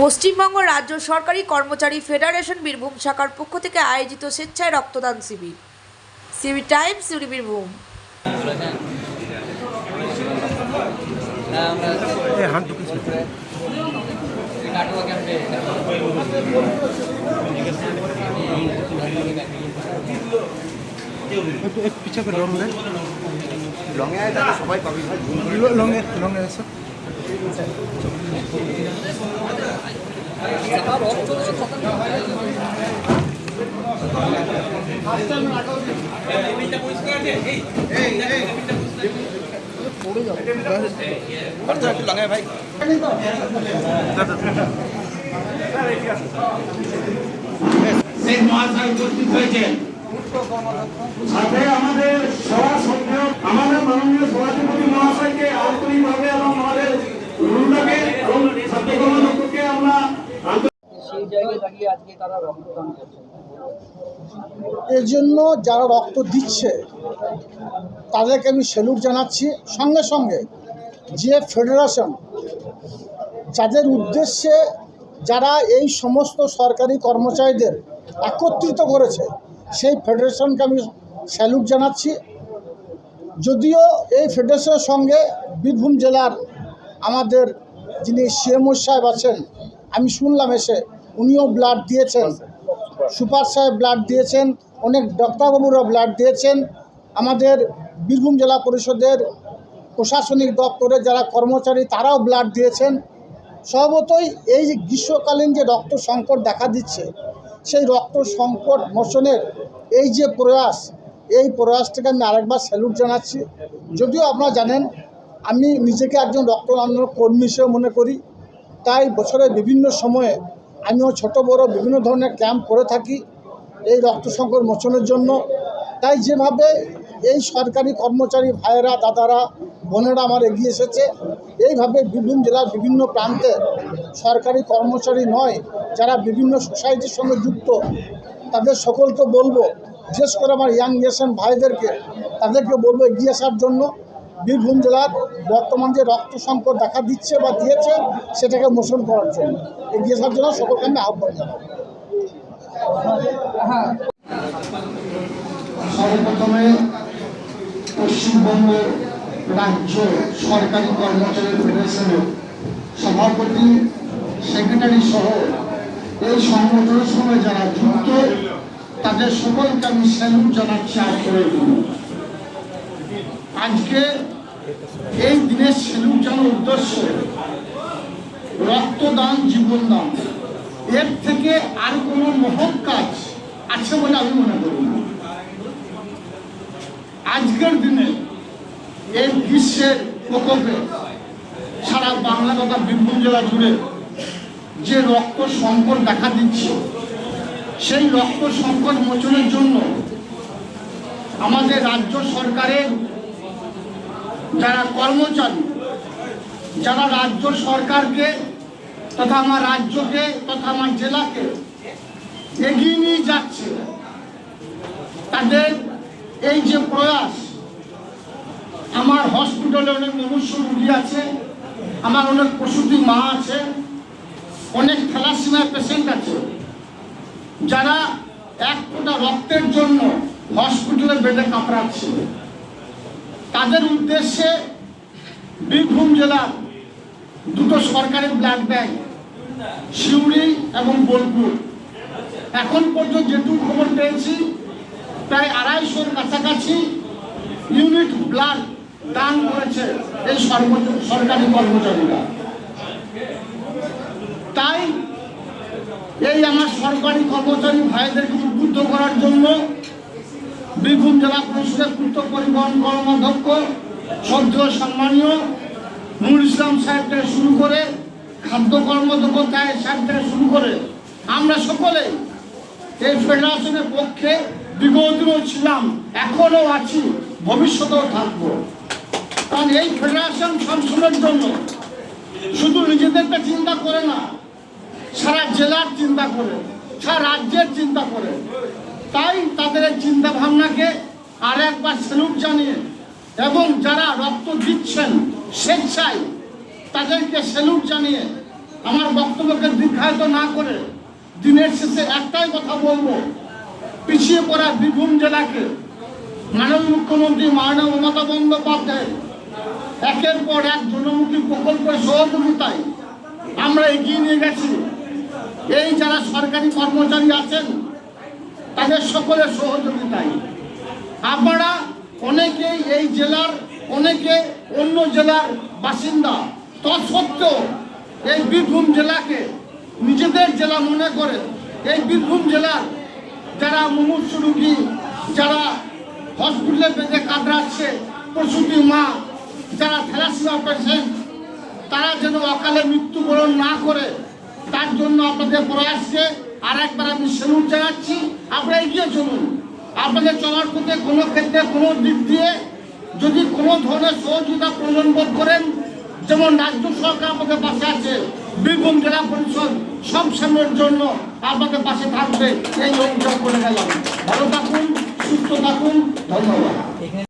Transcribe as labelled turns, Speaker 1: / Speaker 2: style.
Speaker 1: পশ্চিমবঙ্গ রাজ্য সরকারি কর্মচারী ফেডারেশন বীরভূম শাখার পক্ষ থেকে আয়োজিত স্বেচ্ছায় রক্তদান শিবির। শিবির টাইমস সিউড়ি বীরভূম।
Speaker 2: এই হাত ঢুকেছে একটু একটু পিছা করে লং দেন।
Speaker 3: সবাই পাবি। তো ভাই
Speaker 4: আমাদের সভা সভ্য আমাদের মাননীয় সভাধিপতি মহাশয়কে আন্তরিকভাবে এবং আমাদের রুন্ডাকে এবং সত্যকর্ম দপ্তরকে আমরা
Speaker 5: সেই জায়গায় দাঁড়িয়ে আজকে তারা রক্তদান করছে
Speaker 6: এর জন্য যারা রক্ত দিচ্ছে, তাদেরকে আমি স্যালুট জানাচ্ছি। সঙ্গে সঙ্গে যে ফেডারেশন যাদের উদ্দেশ্যে যারা এই সমস্ত সরকারি কর্মচারীদের একত্রিত করেছে, সেই ফেডারেশনকে আমি স্যালুট জানাচ্ছি। যদিও এই ফেডারেশনের সঙ্গে বীরভূম জেলার আমাদের যিনি সিএমও সাহেব আছেন, আমি শুনলাম এসে উনিও ব্লাড দিয়েছেন। সুপার সাহেব ব্লাড দিয়েছেন, অনেক ডাক্তারবাবুরা ব্লাড দিয়েছেন। আমাদের বীরভূম জেলা পরিষদের প্রশাসনিক দপ্তরে যারা কর্মচারী, তারাও ব্লাড দিয়েছেন। স্বভাবতই এই গ্রীষ্মকালীন যে রক্ত সংকট দেখা দিচ্ছে, সেই রক্ত সংকট মোচনের এই যে প্রয়াস, এই প্রয়াসটাকে আমি আরেকবার স্যালুট জানাচ্ছি। যদিও আপনারা জানেন, আমি নিজেকে একজন রক্ত আন্দোলন কর্মী হিসেবে মনে করি। তাই বছরের বিভিন্ন সময়ে আমিও ছোট, বড় বিভিন্ন ধরনের ক্যাম্প করে থাকি এই রক্ত সংকট মোচনের জন্য। তাই যেভাবে এই সরকারি কর্মচারী ভাইয়েরা, দাদারা, বোনেরা আমার এগিয়ে এসেছে, এইভাবে বিভিন্ন জেলার বিভিন্ন প্রান্তে সরকারি কর্মচারী নয়, যারা বিভিন্ন সোসাইটির সঙ্গে যুক্ত, তাদের সকলকে বলব, বিশেষ করে আমার ইয়াং জেনারেশন ভাইদেরকে, তাদেরকে বলব এগিয়ে আসার জন্য। বীরভূম জেলার বর্তমান যে রক্ত সংকট দেখা দিচ্ছে বা দিয়েছে সেটাকে মোশন করার জন্য। এগিয়ে আসার জন্য সকলকে আমি আহ্বান জানাব।
Speaker 7: সর্বপ্রথমে পশ্চিমবঙ্গ রাজ্য সরকারি কর্মচারী ফেডারেশনের সভাপতি সেক্রেটারি সহ এই সংগঠনের সঙ্গে যারা যুক্ত তাদের সকলকে আমি স্যালুট জানাচ্ছি দিনে। আজকে এই দিনের স্যালুট জানার উদ্দেশ্য রক্তদান, জীবনদান। এর থেকে আর কোনো মহৎ কাজ আছে বলে আমি মনে করি আজকের দিনে এই গ্রীষ্মের প্রকোপে সারা বাংলা তথা বীরভূম জেলা জুড়ে যে রক্ত সংকট দেখা দিচ্ছে, সেই রক্ত সংকট মোচনের জন্য আমাদের রাজ্য সরকারের যারা কর্মচারী, যারা রাজ্য সরকারকে তথা আমার রাজ্যকে তথা আমার জেলাকে এগিয়ে নিয়ে যাচ্ছে, তাদের এই যে প্রয়াস, আমার হসপিটালে অনেক মনুষ্য রুগী আছে, আমার অনেক প্রসূতি মা আছে, অনেক থ্যালাসিমিয়া পেশেন্ট আছে, যারা এক ফোঁটা রক্তের জন্য হসপিটালে বেডে কামড়াচ্ছে তাদের উদ্দেশ্যে বীরভূম জেলার দুটো সরকারি ব্লাড ব্যাংক, সিউড়ি এবং বোলপুর। এখন পর্যন্ত যেটুকু খবর পেয়েছি, প্রায় আড়াইশোর কাছাকাছি ইউনিট ব্লাড দান করেছে এই সরকারি কর্মচারীরা। তাই এই আমার সরকারি কর্মচারী ভাইদেরকে উদ্বুদ্ধ করার জন্য বীরভূম জেলা পরিষদের পূর্ত পরিবহন কর্মাধ্যক্ষ সদ্য সম্মানীয় নুর ইসলাম সাহেব থেকে শুরু করে খাদ্য কর্মাধ্যক্ষ তাহের সাহেব থেকে শুরু করে আমরা সকলেই এই ফেডারেশনের পক্ষে বিগত ছিলাম, এখনও আছি, ভবিষ্যতেও থাকব। কারণ এই ফেডারেশন সবসময়ের জন্য শুধু নিজেদেরটা চিন্তা করে না, সারা জেলার চিন্তা করে, সারা রাজ্যের চিন্তা করে। তাই তাদের এই চিন্তা ভাবনাকে আর একবার স্যালুট জানিয়ে এবং যারা রক্ত দিচ্ছেন স্বেচ্ছায় তাদেরকে স্যালুট জানিয়ে আমার বক্তব্যকে দীর্ঘায়িত না করে দিনের শেষে একটাই কথা বলব, পিছিয়ে পড়া বীরভূম জেলাকে মাননীয় মুখ্যমন্ত্রী মাননীয় মমতা বন্দ্যোপাধ্যায় একের পর এক জনমুখী প্রকল্পের সহযোগিতায় আমরা এগিয়ে নিয়ে গেছি। এই যারা সরকারি কর্মচারী আছেন তাদের সকলের সহযোগিতায়। আপনারা অনেকেই এই জেলার, অনেকে অন্য জেলার বাসিন্দা। তৎসত্ত্বেও এই বীরভূম জেলাকে নিজেদের জেলা মনে করে। এই বীরভূম জেলার যারা মুমূর্ষ রুগী, যারা হসপিটালে বেঁধে কাতরাচ্ছে, প্রসূতি মা, যারা থ্যালাসিমা পেশেন্ট, তারা যেন অকালে মৃত্যুবরণ না করে, তার জন্য আপনাদের প্রয়াসকে আর একবার আমি সেলুট জানাচ্ছি আপনারা এগিয়ে চলুন। আপনাদের চলার পথে কোনো ক্ষেত্রে কোনো দিক দিয়ে যদি কোনো ধরনের সহযোগিতা প্রয়োজন বোধ করেন, যেমন রাজ্য সরকার আমাদের পাশে আছে, বীরভূম জেলা পরিষদ, সব সময়ের জন্য আপনাদের পাশে থাকবে। এই অভিযোগ করে গেলাম। ভালো থাকুন, সুস্থ থাকুন, ধন্যবাদ।